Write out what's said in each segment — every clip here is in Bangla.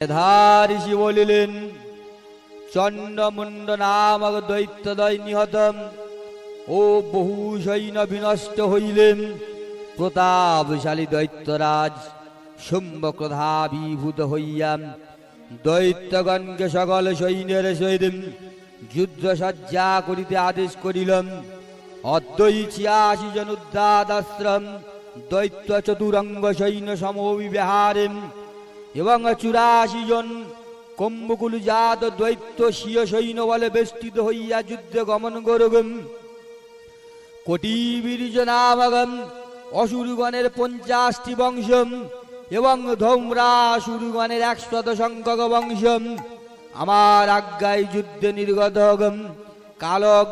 ধারিষি বলিলেন চন্ডমুণ্ড নামক দৈত্যদয় নিহতম ও বহু সৈন্য বিনষ্ট হইলেন। প্রতাপশালী দৈত্যরাজ শুম্ভক্রধাবিভূত হইয়া দৈত্যগণকে সকল সৈন্যের সহিত যুদ্ধ করিতে আদেশ করিলাম। অদ্বৈ ছিয়াশি জন উদ্দাদাশ্রম দৈত্য চতুরঙ্গ সৈন্য সমবিহারেন এবং চুরাশি জন কম্বকুল জাত দৈত্য স্বীয় সৈন্য বলে বেষ্টিত হইয়া যুদ্ধে গমন করগম কোটি বীর্য নামগম অসুরগণের পঞ্চাশটি বংশম এবং ধৌমরা সুরগণের একশত সংখ্যক বংশম। আমার আজ্ঞায় যুদ্ধে নির্গত হগম। কালক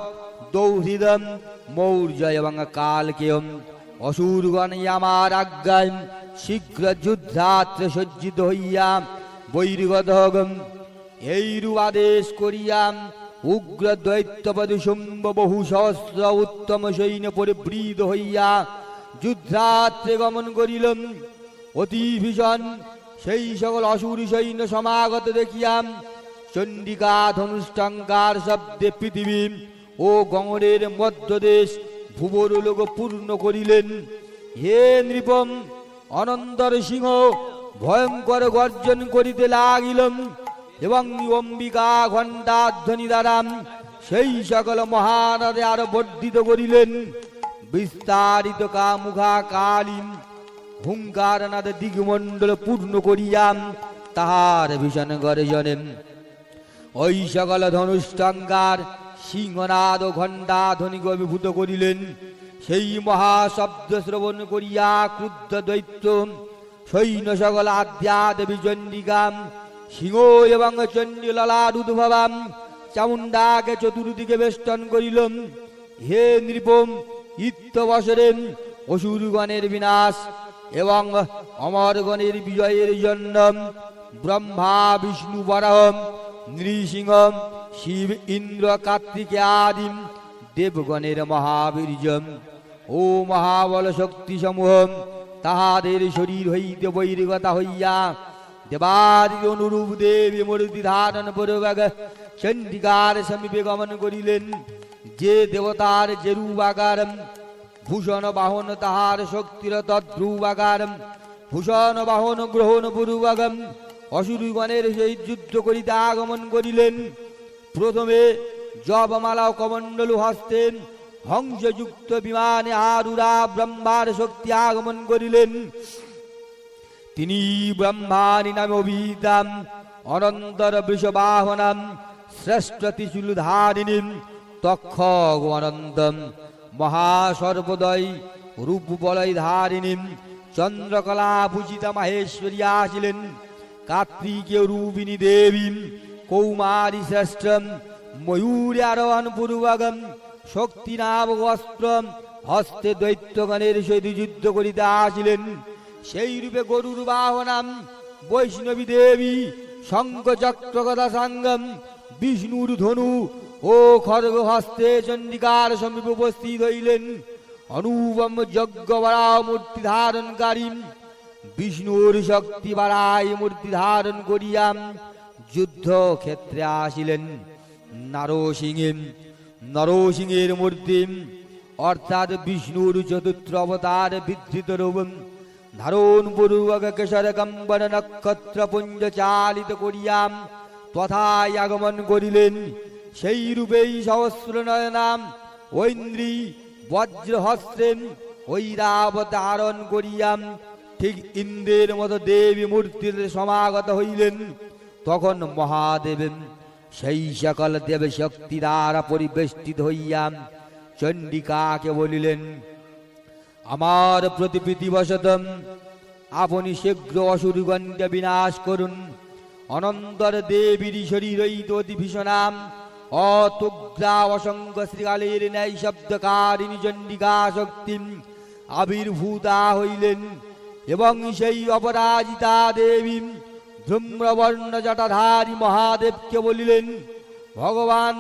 দৌহৃদম, মৌর্য এবং কালকেয়ম। অসুরগণ আমার আজ্ঞায়। শীঘ্র যুদ্ধাত্রে সজ্জিত হইয়া বৈর্গত হগম এইরূপ আদেশ করিয়াম উগ্র দৈত্যপদ শুম্ভ বহু সহস্র উত্তম সৈন্য পরিবৃত হইয়া, যুদ্ধাত্রে গমন করিলাম। অতি ভীষণ, সেই সকল অসুর সৈন্য সমাগত দেখিয়াম চণ্ডিকা ধনুষ্টঙ্কার শব্দে পৃথিবী ও গঙ্গরের মধ্যদেশ ভুবর লোক পূর্ণ করিলেন। হে নৃপম অনন্তর সিংহ ভয়ঙ্কর গর্জন করিতে লাগিলাম এবং অম্বিকা ঘণ্টাধ্বনি দ্বারা সেই সকল মহানদে আরও বর্ধিত করিলেন। বিস্তারিত কামুখা কালিম হুঙ্কার নাদ দিগমণ্ডল পূর্ণ করিয়াম তাহার ভীষণ গর্জনে ওই সকল ধনুষ্টঙ্গার সিংহনাদ ও ঘণ্টা অভিভূত করিলেন। সেই মহাশব্দ শ্রবণ করিয়া ক্রুদ্ধ দৈত্য, সৈন্য সকল আদ্যা দেবী চণ্ডিকাম সিংহ এবং চণ্ডী ললার উদ্ভবাম চামুন্ডাকে চতুর্দিকে বেষ্টন করিল হে নৃপম ইত্য বছরে অসুরগণের বিনাশ এবং অমরগণের বিজয়ের জন্য ব্রহ্মা, বিষ্ণু বরাহ নৃসিংহ শিব, ইন্দ্র, কার্তিকে আদিম দেবগণের মহাবীর্যম ও মহাবল শক্তি সমূহ তাহাদের শরীর হইতে বৈরিগতা হইয়া দেবাদি অনুরূপ দেবী মূর্তি ধারণ পূর্বক চণ্ডিকার সমীপে গমন করিলেন যে দেবতার জেরুবাগার ভূষণ বাহন তাহার শক্তির তদ্রুবাগার ভূষণ বাহন গ্রহণ পূর্বকম অসুরগণের সহিত যুদ্ধ করিতে আগমন করিলেন প্রথমে জবমালা কমণ্ডলু হস্তেন হংসযুক্ত বিমানে আরুরা ব্রহ্মার শক্তি আগমন করিলেন। তিনি ব্রহ্মানি নামে অভিহিতাম, অনন্তর বৃষবাহনাম শ্রেষ্ঠ ত্রিশূলধারিণীম তক্ষ অনন্তম, মহাসর্বদয় রূপ বলয় ধারিণীম, চন্দ্রকলা ভূষিতা মাহেশ্বরী আসিলেন। কার্তিকীয় রূপিণী দেবী কৌমারী শ্রেষ্ঠম ময়ূরে আরোহণ পূর্বগম শক্তি নাম অস্ত্র হস্তে দৈত্যগণের সহিত যুদ্ধ করিতে আসিলেন। সেই রূপে গরুর বাহনাম বৈষ্ণবী দেবী শঙ্খ চক্রগদা সাঙ্গম, বিষ্ণুর ধনু ও খড়গ হস্তে চণ্ডিকার সমীপ উপস্থিত হইলেন। অনুপম যজ্ঞ বড়া মূর্তি ধারণকারী বিষ্ণুর শক্তি বাড়াই মূর্তি ধারণ করিয়াম যুদ্ধ ক্ষেত্রে আসিলেন। নারসিংহে নরসিংহের মূর্তি অর্থাৎ বিষ্ণুর চতুর্থ অবতার বিধৃত রূপ ধারণ পূর্বক কেশর কম্বন নক্ষত্র পুঞ্জ চালিত করিয়াম, তথায় আগমন করিলেন। সেই রূপেই সহস্র নয়নাম ঐন্দ্রী বজ্র হস্তেন ঐরাবত ধারণ করিয়াম। ঠিক ইন্দ্রের মতো দেবী মূর্তির সমাগত হইলেন। তখন মহাদেব সেই সকল দেব শক্তি দ্বারা পরিবেষ্টিত হইয়া চণ্ডিকাকে বলিলেন, আমার প্রতিপৃতিবশতম আপনি শীঘ্র অসুরগণকে বিনাশ করুন। অনন্তর দেবীর শরীর অতি ভীষণাম, অতুগ্রা অসংখ্য শ্রীকালের ন্যায় শব্দকারিণী চণ্ডিকা শক্তি আবির্ভূতা হইলেন এবং সেই অপরাজিতা দেবী ধূম্রবর্ণ জটাধারী মহাদেবকে বলিলেন, ভগবান,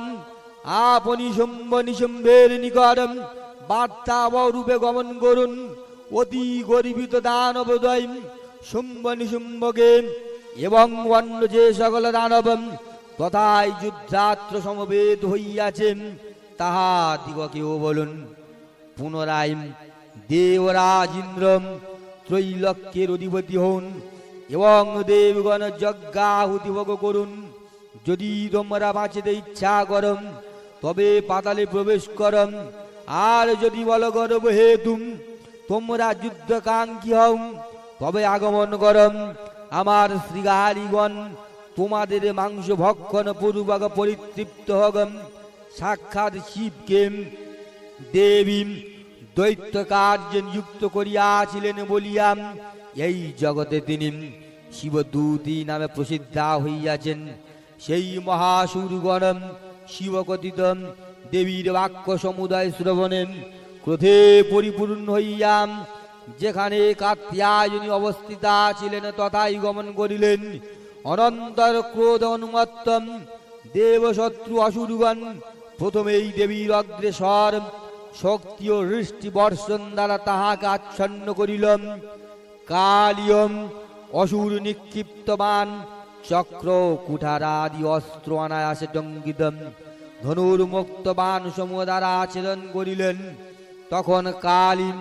আপনি শুম্ভ নিশুম্ভের নিকট বার্তা রূপে গমন করুন। অতি গরিবিত দানবোদয় শুম্ভ নিশুম্ভকে এবং অন্য যে সকল দানব তথায় যুদ্ধাত্র সমবেত হইয়াছেন, তাহা দিগকেও বলুন। পুনরায় দেবরাজ ইন্দ্র ত্রৈলক্যের অধিপতি হন। এবং দেবগণ যজ্ঞাহুতি ভোগ করুন। যদি তোমরা বাঁচিতে ইচ্ছা করম, তবে পাতালে প্রবেশ করম। আর যদি বল গর্ব হেতুম, তোমরা যুদ্ধকাঙ্ক্ষী হও, তবে আগমন করম। আমার শ্রীগারিগণ তোমাদের মাংস ভক্ষণ পূর্বক পরিতৃপ্ত হগম। সাক্ষাৎ শিবকে দেবী দৈত্য কার্যে নিযুক্ত করিয়াছিলেন বলিয়াম, এই জগতে তিনি শিবদূতি নামে প্রসিদ্ধা হইয়াছেন। সেই মহাসুরগণম শিবকথিত দেবীর বাক্য সমুদায় শ্রবণে ক্রোধে পরিপূর্ণ হইয়াম। যেখানে কাত্যায়নী অবস্থিতা ছিলেন, তথাই গমন করিলেন। অনন্তর ক্রোধ অনুমত্তম দেবশত্রু অসুরগণ, প্রথমেই দেবীর অগ্রেসর শক্তি ও বর্ষণ দ্বারা তাহাকে আচ্ছন্ন করিলাম। কালিয়ম অসুর নিক্ষিপ্তমান চক্র কুঠারাদি অস্ত্র অনায়াসে টঙ্কিতম ধনুর মুক্ত বান সমূহ দ্বারা আচরণ করিলেন। তখন কালিম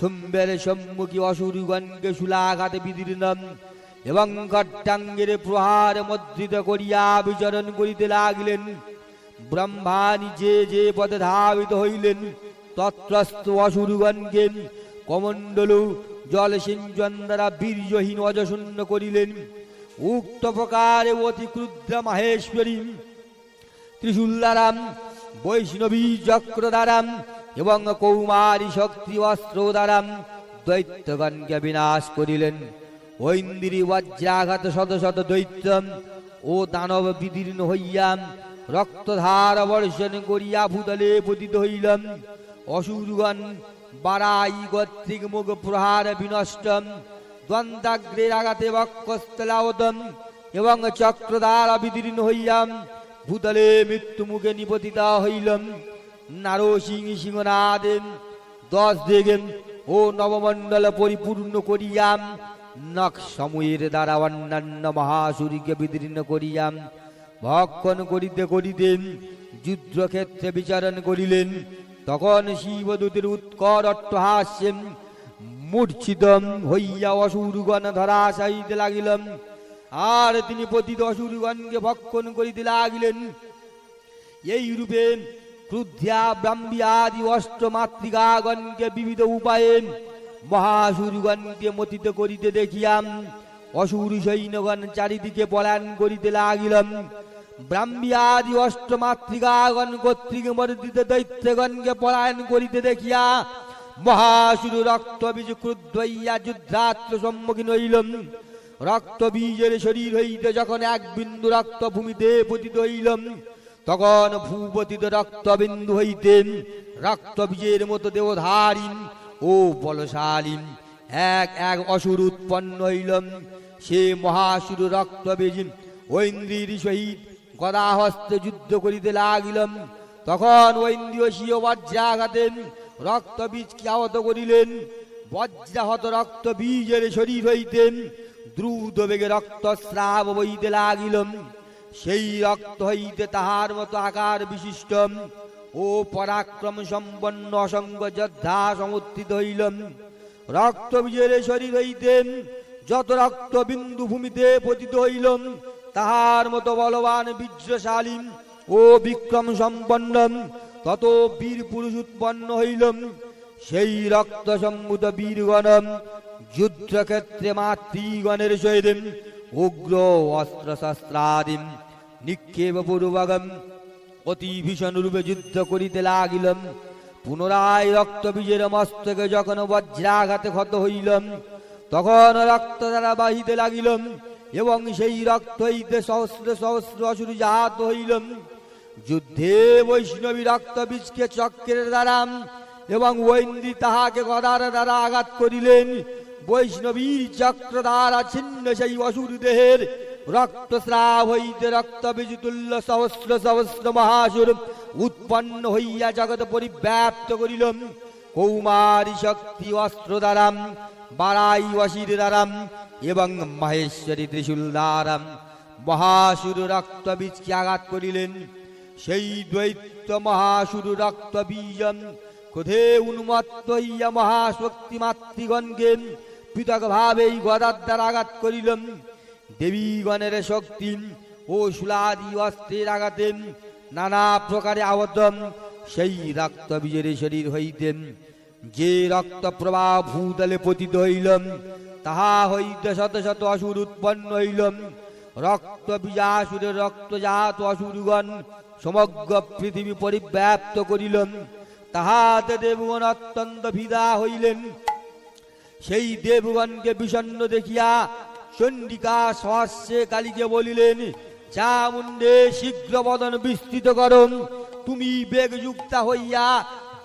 সম্বের সম্মুখী অসুরগণকে শুলাঘাতে বিদীর্ণম এবং গট্টাঙ্গের প্রহার মদ্রিত করিয়া বিচরণ করিতে লাগিলেন। ব্রহ্মা নিজে যে পথে ধাবিত হইলেন তত্রস্ত অসুরগণকে কমণ্ডলু জল সিঞ্চন দ্বারা বীর্যহীন অজশূন্য করিলেন। উক্ত প্রকারে অতি ক্রুদ্র মাহেশ্বরী বৈষ্ণবী এবং কৌমারী শক্তি অস্ত্র দ্বারাম দৈত্যগণকে বিনাশ করিলেন। ঐন্দিরি বজ্রাঘাত শত শত দৈত্য ও দানব বিদীর্ণ হইয়াম রক্তধার বর্ষণ করিয়া ভূতলে পতিত হইলাম। অসুরগণ বারাই গত্রিক মুখ প্রহার বিনষ্টম দ্বন্দ্বাগ্রের আঘাতে বক্ষস্থলাওদম এবং চক্রধার বিদীর্ণ হইয়াম, ভূতলে মৃত্যু মুখে নিপতিতা হইলাম। নারসিং সিংহনাদেন, দশ দেগেন ও নবমণ্ডল পরিপূর্ণ করিয়াম। নখ সময়ের দ্বারা অন্যান্য মহাসুরীকে বিদীর্ণ করিয়াম। ভক্ষণ করিতে করিতে যুদ্ধক্ষেত্রে বিচারণ করিলেন। তখন শিবদূতের উৎকর অট্টহাস্যেন মূর্ছিত হইয়া অসুরগণ ধরাশাইতে লাগিলেন। আর তিনি পতিত অসুরগণকে ভক্ষণ করিতে লাগিলেন। এই রূপে ক্রুদ্ধা, ব্রাহ্মী আদি অষ্টমাতৃকাগণকে বিবিধ উপায়ে মহাসুরগণকে মতিত করিতে দেখিয়াম। অসুর সৈন্যগণ চারিদিকে পলায়ন করিতে লাগিলাম ব্রাহ্মী আদি অষ্টমাতৃকাগণ কর্তৃক মর্দিত দৈত্যগণকে পলায়ন করিতে দেখিয়া মহাসুর রক্ত বীজ ক্রুদ্ধ হইয়া যুদ্ধাত্ম সম্মুখীন হইলাম। রক্ত বীজের শরীর হইতে যখন এক বিন্দু রক্ত ভূমিতে পতিত হইলাম, তখন ভূপতিত রক্তবিন্দু হইতে রক্ত বীজের মতো দেহধারীন ও বলশালীন এক এক অসুর উৎপন্ন হইলাম। সে মহাসুর রক্ত বীজ ঐন্দ্রীর সহিত গদাহস্তে যুদ্ধ করিতে লাগিলাম। তখন ঐন্দ্রীয় স্বীয় বজ্রাঘাতে রক্ত বীজকে আহত করিলেন। বজ্রাহত রক্ত বীজের শরীর হইতে দ্রুত বেগে রক্তস্রাব বইতে লাগিলাম। সেই রক্ত হইতে তাহার মতো আকার বিশিষ্ট। ও পরাক্রম সম্পন্ন অসংগ যোদ্ধা সমর্থিত হইলাম। রক্ত বীজের শরীর হইতে যত রক্ত বিন্দু ভূমিতে পতিত হইলাম তাহার মতো বলবান বীর্যশালী ও বিক্রম সম্পন্ন তত বীর পুরুষ উৎপন্ন হইলাম। সেই রক্ত সম্মুত বীরগণ যুদ্ধক্ষেত্রে মাতৃগণের সহিত উগ্র অস্ত্র শস্ত্রাদিম নিক্ষেপ পূর্বগম অতি ভীষণ রূপে যুদ্ধ করিতে লাগিলাম। পুনরায় রক্ত বীজের মস্তকে যখন বজ্রাঘাতে ক্ষত হইলাম, তখন রক্ত দ্বারা বাহিতে লাগিলাম। এবং সেই রক্ত হইতে সহস্র সহস্র অসুর জাত হইলাম, যুদ্ধে বৈষ্ণবী রক্ত বীজকে চক্রের দ্বারা এবং ঐন্দ্রী তাহাকে গদার দ্বারা আঘাত করিলেন। বৈষ্ণবীর চক্র দ্বারা ছিন্ন সেই অসুর দেহের রক্তস্রাব হইতে রক্ত বিজুতুল্য সহস্র সহস্র মহাসুর উৎপন্ন হইয়া জগৎ পরিব্যাপ্ত করিল কৌমারী শক্তি অস্ত্র দ্বারা বারাই অসির দ্বারাম এবং মাহেশ্বরী ত্রিশূল দ্বারাম মহাসুর রক্ত বীজকে আঘাত করিলেন সেই দ্বৈত মহাসুর রক্ত বীজম ক্রোধে উন্মত্ত হইয়া মহাশক্তি মাতৃগণকে পৃথক ভাবে এই গদার দ্বারা আঘাত করিলেন দেবীগণের শক্তি ও শুলাদি অস্ত্রের আঘাতে নানা প্রকারে আহত সেই রক্ত বীজের শরীর হইতেন যে রক্ত প্রবাহ ভূতলে পতিত হইল তাহা হইতে শত শত অসুর উৎপন্ন হইল রক্ত বীজাসুরের রক্তজাত অসুরগণ সমগ্র পৃথিবী পরিব্যাপ্ত করিল তাহাতে দেবগণ অত্যন্ত ভিদা হইলেন। সেই দেবগণকে বিষণ্ণ দেখিয়া চণ্ডিকা সহস্যে কালীকে বলিলেন চামুণ্ডে শীঘ্র বদন বিস্তৃত করম তুমি বেগযুক্তা হইয়া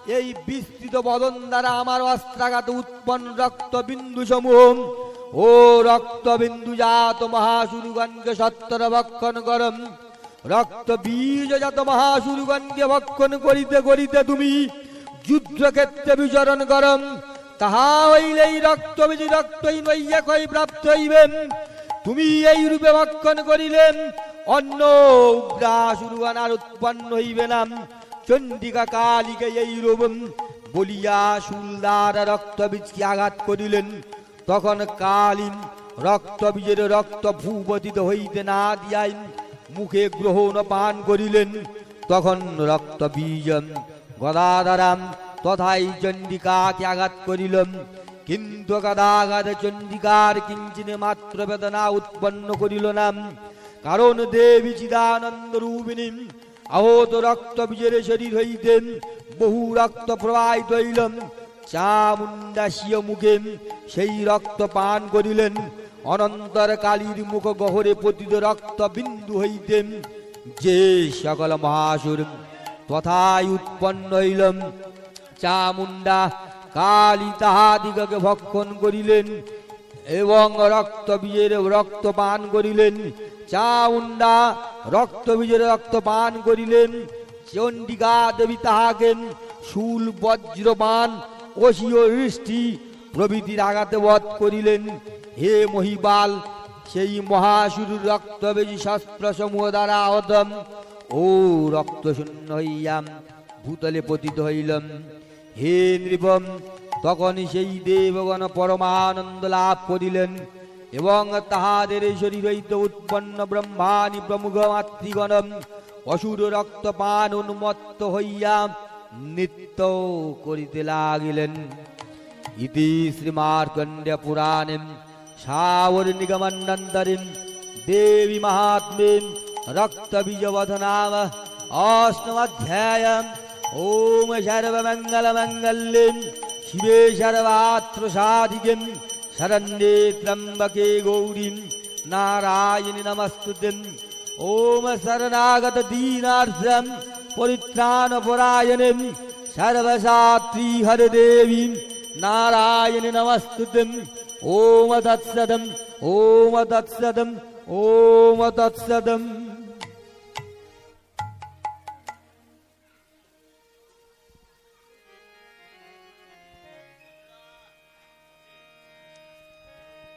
এই বিস্তৃত বদন দ্বারা আমার অস্ত্রাঘাত উৎপন্ন রক্ত বিন্দু সমূহ ও রক্ত বিন্দু জাত মহাসুরগণকে সত্তর ভক্ষণ করম রক্ত বীজ জাত মহাসুরগণকে ভক্ষণ করিতে করিতে তুমি যুদ্ধক্ষেত্রে বিচরণ করম তাহা হইলেই রক্ত বীজ রক্তই নইয়া কই প্রাপ্ত হইবেন তুমি এই রূপে ভক্ষণ করিলেন অন্য উগ্রাসুরগণ আর উৎপন্ন হইবে না। চণ্ডিকা কালীকে এই রূপ বলিয়া সুলদার রক্ত বীজকে আঘাত করিলেন। তখন কালীন রক্ত বীজের রক্ত ভূপতিত হইতে না দিয়াই মুখে গ্রহণ পান করিলেন। তখন রক্ত বীজ গদাধারাম তথাই চণ্ডিকাকে আঘাত করিলেন কিন্তু গদাঘাত চণ্ডিকার কিঞ্চিনে মাত্র বেদনা উৎপন্ন করিল না কারণ দেবী চিদানন্দ রূপিণী আহত রক্ত বীজের শরীর হইতেন বহু রক্ত প্রবাহিত হইল চামুন্ডাসীয় মুখে সেই রক্ত পান করিলেন অনন্তর কালীর মুখ গহরে পতিত রক্ত বিন্দু হইতেন যে সকল মহাসুর তথায় উৎপন্ন হইল চামুন্ডা কালী তাহাদিগকে ভক্ষণ করিলেন এবং রক্ত বীজের রক্ত পান করিলেন চাউন্ডা রক্ত বীজের রক্ত পান করিলেন চণ্ডিকা দেবী তাহাকে শুল বজ্রপান অসীয় হৃষ্টি প্রভৃতির আঘাতে বধ করিলেন। হে মহিবাল, সেই মহাসুর শস্ত্র সমূহ দ্বারা আহতম ও রক্ত শূন্য হইয়াম, ভূতলে পতিত হইলাম। হে নৃপম, তখনই সেই দেবগণ পরমানন্দ লাভ করিলেন। এবং তাহাদের শরীর হইতে উৎপন্ন ব্রহ্মানি প্রমুখ মাতৃগণ অসুর রক্ত পান উন্মত্ত হইয়া নৃত্য করিতে লাগিলেন। ইতি শ্রীমার্কণ্ড পুরাণে সাবর নিগমন্নন্তরিম দেবী মাহাত্মে রক্ত বীজবধনাম অষ্টমাধ্যায়, ওম সর্বমঙ্গল মঙ্গল্যে শিবে সর্বাত্র সাধিকেম ശരണ്യേ ത്രംബകേ ഗൗരീം നാരായണി നമസ്തുതി ഓം ശരണാഗത ദീനാർത്ഥം പരിത്രാണപരായണം സർവശാത്രീ ഹരദേവീം നാരായണി നമസ്തുതിം ഓമ തത്സദം ഓമ തത്സദം ഓമ തത്സദം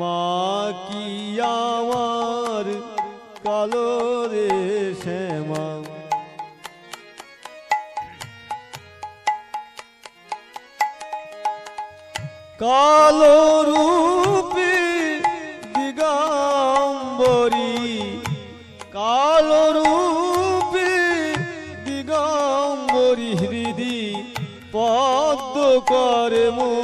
মা কি আমার কালো রে শ্যামা? কালো রূপে দিগম্বরী, কালো রূপে দিগম্বরী, হৃদি পদ্ম করে মোর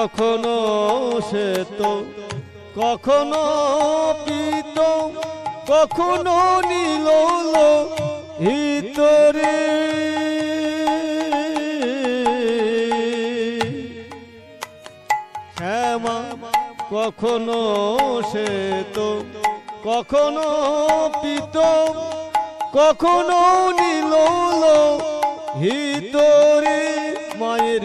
কখনো সে তো, কখনো পিত, কখনো নীল ভিতরে। শ্যামা কখনো সে তো, কখনো পিত, কখনো নীল ভিতরে। মায়ের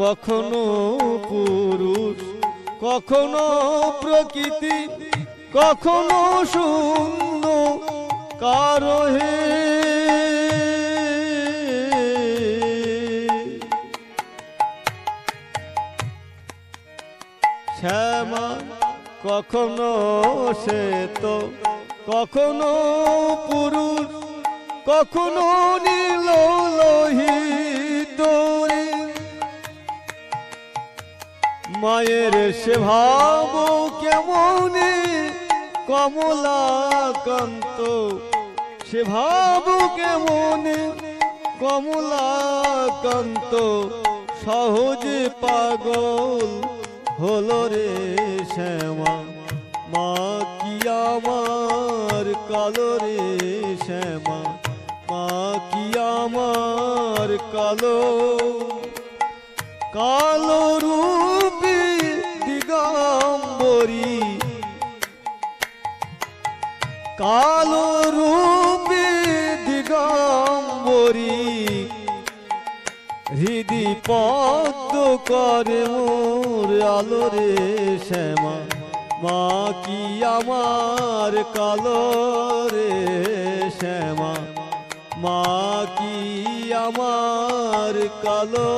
কখনো পুরুষ, কখনো প্রকৃতি, কখনো শূন্য, কারও হে। শ্যামা, কখনো সে তো কখনো পুরুষ, কখনো নীল লোহিত। মায়ের সে ভাব কেমনে? কমলাকান্ত, সে ভাব কেমনে? কমলাকান্ত, সহজে পাগল হলো রে শ্যামা। মা কি আমার কালো রে শ্যামা? মা কি আমার কালো? কালো রূপী দিগম্বরী কালো রূপী দিগম্বরী হৃদি পদ্ম করে মোর আলো রে শ্যামা। মা কি আমার কালো রে শ্যামা। মা কি আমার কালো